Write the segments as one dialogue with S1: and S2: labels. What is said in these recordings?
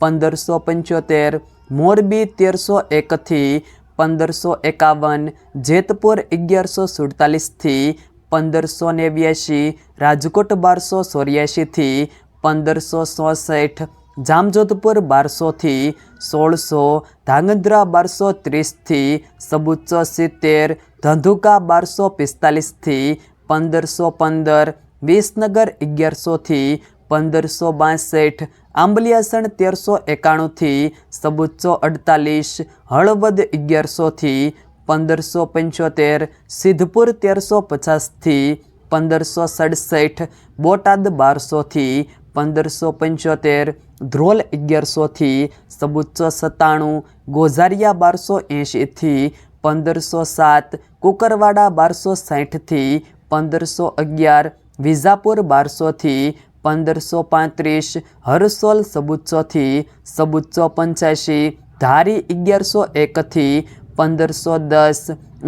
S1: પંદરસો પંચોતેર, મોરબી તેરસો એકથી પંદરસો એકાવન, જેતપુર અગિયારસો સુડતાલીસથી પંદરસો નેવ્યાશી, રાજકોટ બારસો ચોર્યાશીથી પંદરસો ચોસઠ જામજોધપુર બારસોથી સોળસો, ધાંગધ્રા બારસો ત્રીસથી સબુચ્ચો સિત્તેર ધંધુકા બારસો પિસ્તાલીસથી પંદરસો પંદર, વિસનગર અગિયારસોથી પંદરસો બાસઠ, આંબલિયાસણ તેરસો એકાણુંથી સબુચ્ચો અડતાલીસ, હળવદ અગિયારસોથી, પંદરસો પંચોતેર, સિદ્ધપુર તેરસો પચાસથી, પંદરસો સડસઠ, બોટાદ બારસોથી, પંદરસો પંચોતેર, ધ્રોલ અગિયારસોથી સબુચ્ચો સત્તાણું, ગોઝારિયા બારસો એંશીથી, પંદરસો સાત, કુકરવાડા બારસો સાઠથી, પંદરસો અગિયાર વિઝાપુર બારસોથી પંદરસો પાંત્રીસ હરસોલ સબુચ્ચોથી સબુચ્ચો પંચ્યાસી ધારી અગિયારસો એકથી પંદરસો દસ,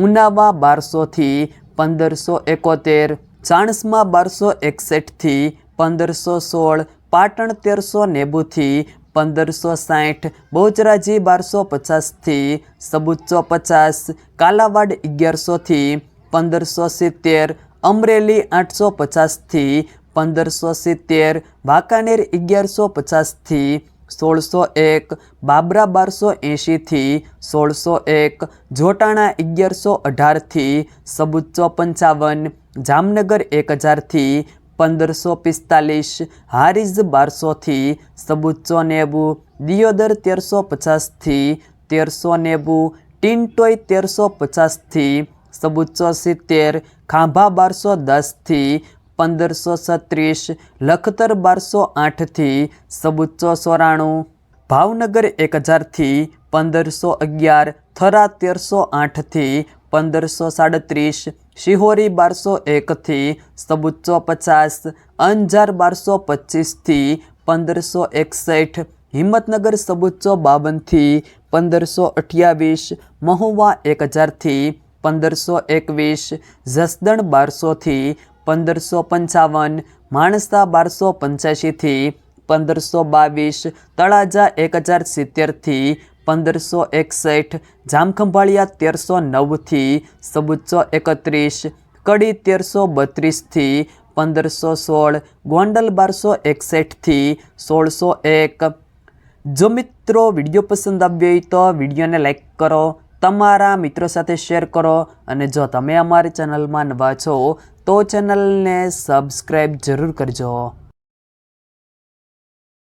S1: ઉનાવા બારસોથી પંદરસો એકોતેર, ચાણસમાં બારસો એકસઠથી પંદરસો સોળ, પાટણ તેરસો નેવુંથી પંદરસો સાઠ, બહુચરાજી બારસો પચાસથી સબુચ્ચો પચાસ કાલાવાડ અગિયારસોથી પંદરસો સિત્તેર, અમરેલી આઠસો પચાસથી પંદરસો સિત્તેર, વાંકાનેર અગિયારસો પચાસથી સોળસો એક, બાબરા બારસો એંશીથી સોળસો એક, જોટાણા અગિયારસો અઢારથી સબુચ્ચો પંચાવન, જામનગર એક હજારથી પંદરસો પિસ્તાલીસ હારીઝ બારસોથી સબુચ્ચો નેવું, દિયોદર તેરસો પચાસથી તેરસો નેવું, ટીનટોય તેરસો પચાસથી સબુચ્ચો સિત્તેર, ખાંભા બારસો દસથી પંદરસો છત્રીસ લખતર બારસો આઠથી સબુચ્ચો સોરાણું ભાવનગર એક હજારથી પંદરસો અગિયાર, થરા તેરસો આઠથી, પંદરસો સાડત્રીસ, શિહોરી બારસો એકથી સબુચ્ચો પચાસ, અંજાર બારસો પચીસથી, પંદરસો એકસઠ, હિંમતનગર સબુચ્ચો બાવનથી, પંદરસો અઠ્યાવીસ, મહુવા એક હજારથી પંદરસો એકવીસ, જસદણ બારસોથી પંદરસો પંચાવન માણસા બારસો પંચ્યાસીથી પંદરસો બાવીસ, તળાજા એક હજાર સિત્તેરથી પંદરસો એકસઠ, જામખંભાળિયા તેરસો નવથી સબુચ્ચો એકત્રીસ, કડી તેરસો બત્રીસથી પંદરસો સોળ, ગોંડલ બારસો એકસઠથી સોળસો એક. જો મિત્રો વીડિયો પસંદ આવ્યો હોય તો વિડીયોને લાઈક કરો, તમારા મિત્રો સાથે શેર કરો અને જો તમે અમારી ચેનલમાં નવા છો તો ચેનલને સબસ્ક્રાઈબ જરૂર કરજો.